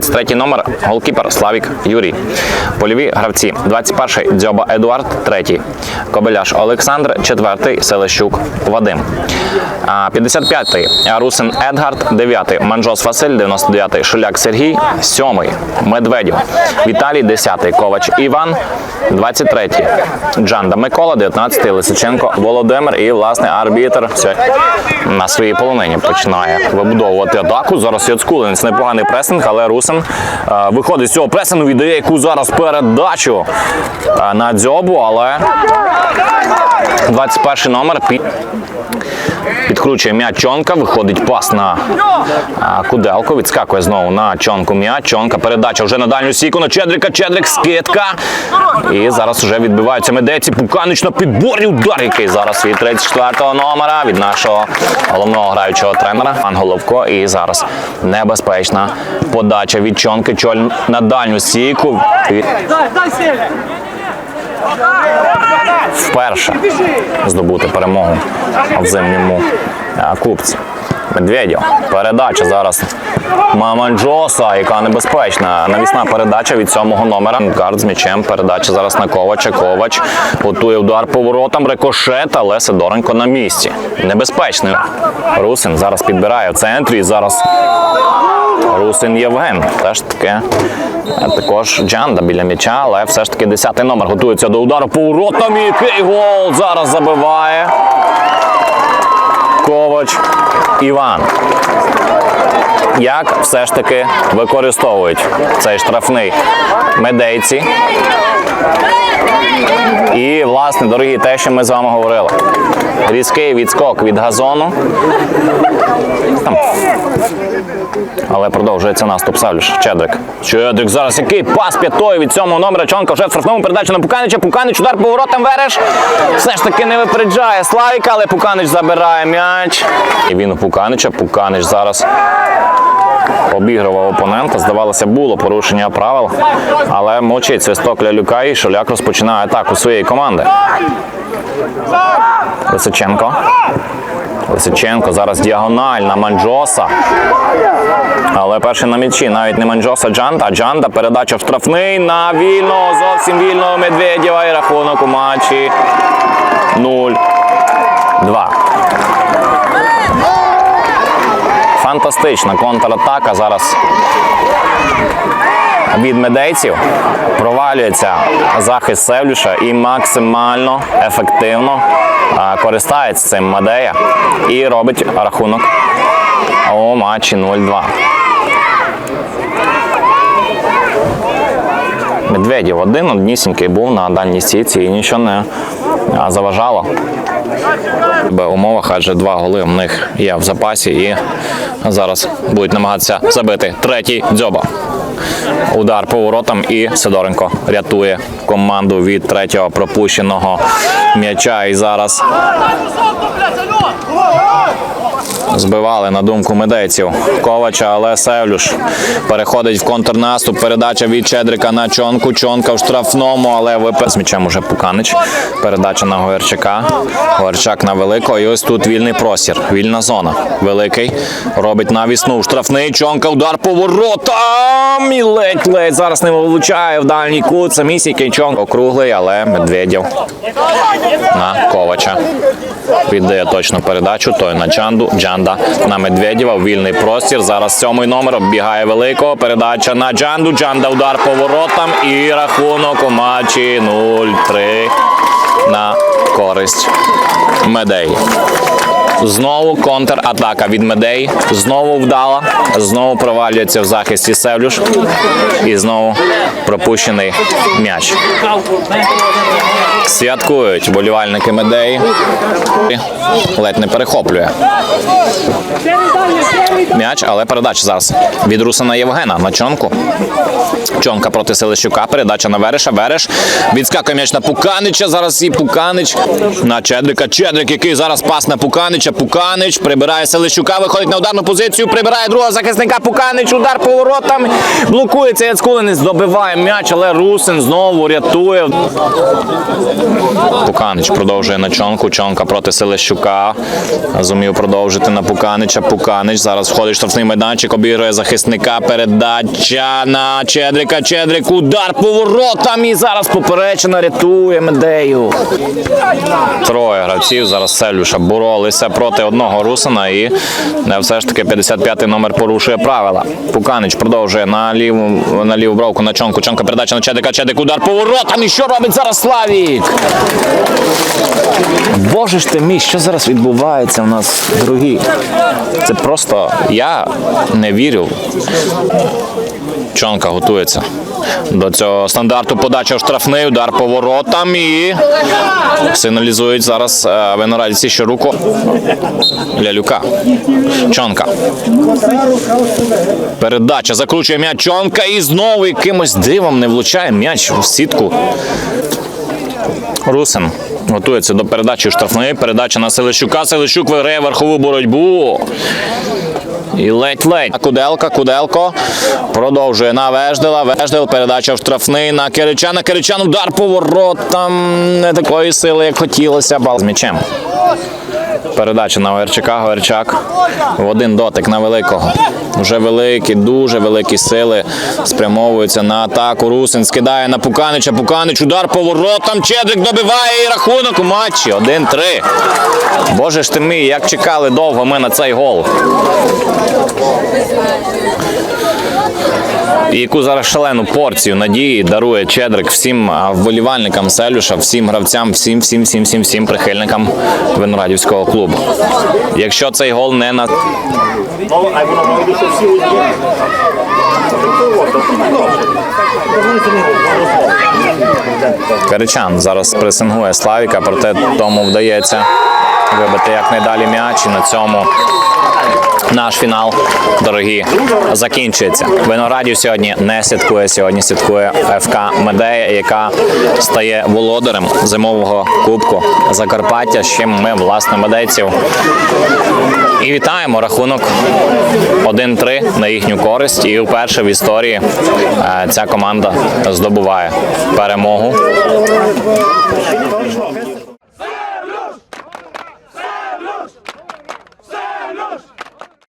33 номер голкіпер Славік Юрій. Польові гравці 21-й Дзьоба Едуард, 3-й. Кобеляш Олександр, 4-й Селещук Вадим. 55-й Русин Едгард, 9-й Манжос Василь, 99-й Шуляк Сергій, 7-й Медведів. Віталій, 10-й Ковач Іван, 23-й Джанда Микола, 19-й Лисиченко Володимир і власне арбітр на своїй полонині починає вибудовувати атаку. Зараз Яцкулинець непоганий пресинг, але Русин е, виходить з цього пресингу, віддає яку зараз передачу е, на дзьобу, але 21 номер Підкручує м'яч Чонка, виходить пас на а, Куделко, відскакує знову на Чонку м'яч. Чонка, передача вже на дальню сіку на Чедрика, Чедрик, скидка. І зараз вже відбиваються медеці. Пуканич на підборі удар, який зараз від 34-го номера, від нашого головного граючого тренера Пан Головко. І зараз небезпечна подача від Чонки. Чоль на дальню сіку. Дай, дай! Вперше здобути перемогу в зимньому е, кубці. Медведєв. Передача зараз Маманджоса, яка небезпечна. Навісна передача від сьомого номера. Карт з м'ячем. Передача зараз на Ковача. Ковач готує удар поворотом. Рикошет, але Сидоренко на місці. Небезпечний. Русин зараз підбирає в центрі. Зараз Русин Євген. Теж таки а також Джанда біля м'яча, але все ж таки 10 номер готується до удару поворотом. І який гол зараз забиває. Ковач Іван. Як все ж таки використовують цей штрафний медейці? І, власне, дорогі, те, що ми з вами говорили. Різкий відскок від газону. Там. Але продовжується наступ Савлюш. Чедрик. Чедрик зараз який пас п'ятою від цьому номера Чонка вже в штрафному передачу на Пуканича. Пуканич удар поворотом Вереш. Все ж таки не випереджає Славіка, але Пуканич забирає м'яч. І він у Пуканича. Пуканич зараз обігрував опонента. Здавалося, було порушення правил, але мовчить свисток Лялюка і Шоляк розпочинає атаку своєї команди. Лисиченко. Лисиченко. Зараз діагональ на Манджоса. Але перший на м'ячі. Навіть не Манджоса Джанда, а Джанда. Передача в штрафний на вільного, зовсім вільного Медведєва. І рахунок у матчі 0-2. Фантастична контратака. Зараз від медейців. Провалюється захист Севлюша. І максимально ефективно користається цим Мадея і робить рахунок у матчі 0-2. Медведєв один однісінький був на дальній сітці і нічого не заважало. В умовах, адже два голи в них є в запасі і зараз будуть намагатися забити третій дзьоба. Удар по воротам і Сидоренко рятує команду від третього пропущеного м'яча. І зараз збивали на думку медейців Ковача, але Севлюш переходить в контрнаступ. Передача від Чедрика на Чонку. Чонка в штрафному, але випад з м'ячем уже Пуканич. Передача на Говерчака. Говерчак на великого. І ось тут вільний простір. Вільна зона. Великий робить навісну. Штрафний Чонка. Удар по воротам. І ледь-ледь зараз не влучає в дальній кут. Самісінький Чонка округлий, але Медведєв на Ковача. Віддає точно передачу. Той на Джанду. Джанда на Медведєва. Вільний простір. Зараз сьомий номер оббігає великого. Передача на Джанду. Джанда удар по воротам. І рахунок у матчі 0-3 на користь Медей. Знову контратака від Медей. Знову вдала. Знову провалюється в захисті Севлюш. І знову пропущений м'яч. Святкують болівальники Медеї. Ледь не перехоплює м'яч, але передача зараз від Русина Євгена на чонку. Чонка проти Селищука. Передача на Вереша. Вереш. Відскакує м'яч на Пуканича. Зараз і Пуканич на Чедрика. Чедрик, який зараз пас на Пуканича. Пуканич прибирає Селищука. Виходить на ударну позицію. Прибирає другого захисника. Пуканич. Удар по воротам. Блокується Яцкулинець. Добиває м'яч, але Русин знову рятує. Пуканич продовжує на чонку. Чонка проти Селищука. Зумів продовжити на Пуканича. Пуканич зараз входить штрафний майданчик, обігрує захисника. Передача на Чедрика. Чедрик. Удар поворотом. І зараз поперечина рятує Медею. Троє гравців зараз Селюша боролися проти одного Русина і е, все ж таки 55-й номер порушує правила. Пуканич продовжує на ліву, на ліву бровку на чонку. Чонка передача на Чедика. Чедик удар поворотом. І що робить зараз Славік? Боже ж ти мій, що зараз відбувається у нас, дорогі? Це просто я не вірю. Чонка готується до цього стандарту. Подача в штрафний удар поворотом і сигналізують зараз е, виноградівці, що руку Лялюка. Чонка. Передача закручує м'яч Чонка і знову якимось дивом не влучає м'яч в сітку. Русин готується до передачі штрафної. Передача на Селищука. Селищук виграє верхову боротьбу. І ледь-ледь. Куделка, Куделко продовжує на Веждела. Веждел, передача в штрафний на Киричана. Киричан удар поворотом. Не такої сили, як хотілося. Бал з м'ячем. Передача на Говерчака. Говерчак в один дотик на великого. Вже великі, дуже великі сили спрямовуються на атаку. Русин скидає на Пуканича. Пуканич удар поворотом. Чедрик добиває і рахунок у матчі. 1-3. Боже ж ти мій, як чекали довго ми на цей гол. І яку зараз шалену порцію надії дарує Чедрик всім вболівальникам Селюша, всім гравцям, всім, всім, всім, всім, всім прихильникам Виноградівського клубу. Якщо цей гол не на. Каричан зараз пресингує Славіка, проте тому вдається вибити якнайдалі м'яч і на цьому. Наш фінал, дорогі, закінчується. Виноградів сьогодні не святкує. Сьогодні святкує ФК Медея, яка стає володарем зимового кубку Закарпаття. з чим ми, власне, медейців. І вітаємо рахунок 1-3 на їхню користь. І вперше в історії е, ця команда здобуває перемогу.